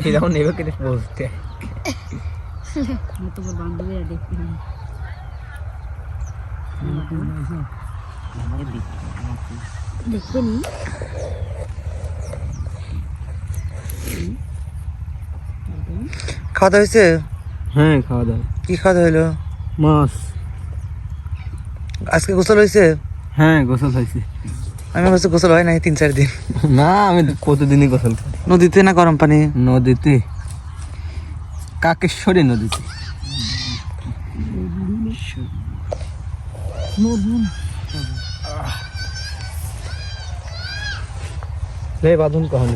ফিরাও নেবে কিন্তু বলতে। তোমার বান্ধবীরা দেখতে দেখবে নি খাওয়া দাওয়া হয়েছে? হ্যাঁ খাওয়া দাওয়া। কি খাওয়া দাওয়া হলো? মাছ। আজকে গোসল হয়েছে? হ্যাঁ গোসল হয়েছে। আমি হচ্ছে গোসল হয় নাই তিন চার দিন। না আমি কতদিনই গোসল করি? নদীতে না গরম পানি? নদীতে। কাকেশ্বরী নদীতে। বাঁধন কখন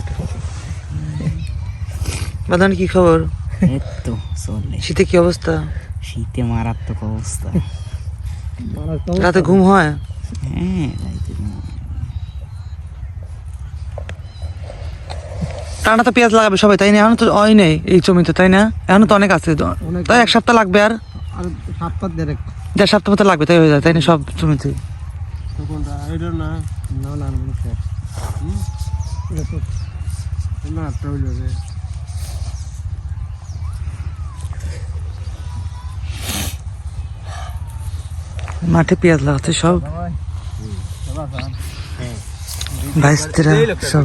বাদান কি খবর? এই তো চলে। শীতে কি অবস্থা? শীতে মারাত্মক অবস্থা। রাতে ঘুম হয়? হ্যাঁ। টানা তো পেঁয়াজ লাগাবে সবাই তাই না? এখন তো হয় নেই এই জমিতে তাই না? এখন তো অনেক আছে। তাই এক সপ্তাহ লাগবে আর? আর সপ্তাহ দেড়েক। দেড় সপ্তাহ মতো লাগবে তাই হয়ে যায় তাই না সব জমিতে? মাঠে পেঁয়াজ লাগাচ্ছে সব। ভাইস্তিরা সব।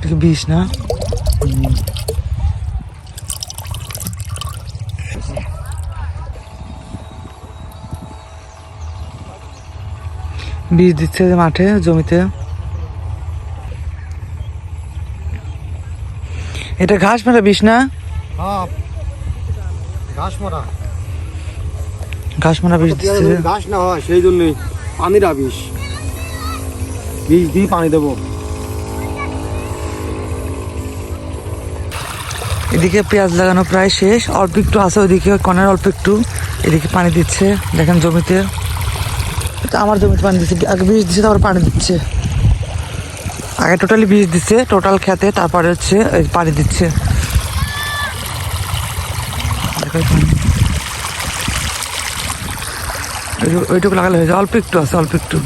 কি বীজ না? বীজ দিচ্ছে মাঠে জমিতে। এটা ঘাস মারা বিষ না? হ্যাঁ। ঘাস মারা। ঘাস মারা বিষ দিচ্ছে ঘাস না হয় সেই জন্যই পানির বিষ। বীজ দিয়ে পানি দেবো। এদিকে পেঁয়াজ লাগানো প্রায় শেষ। অল্প একটু আছে ওইদিকে কনের অল্প একটু। এদিকে পানি দিচ্ছে। দেখেন জমিতে। আমার জমিতে পানি দিচ্ছে। আগে বীজ দিচ্ছে তারপর পানি দিচ্ছে। আগে টোটালি বীজ দিচ্ছে টোটাল খেতে, তারপরে হচ্ছে পানি দিচ্ছে। ওইটুকু লাগালে হয়ে যায়। অল্প একটু আছে, অল্প একটু।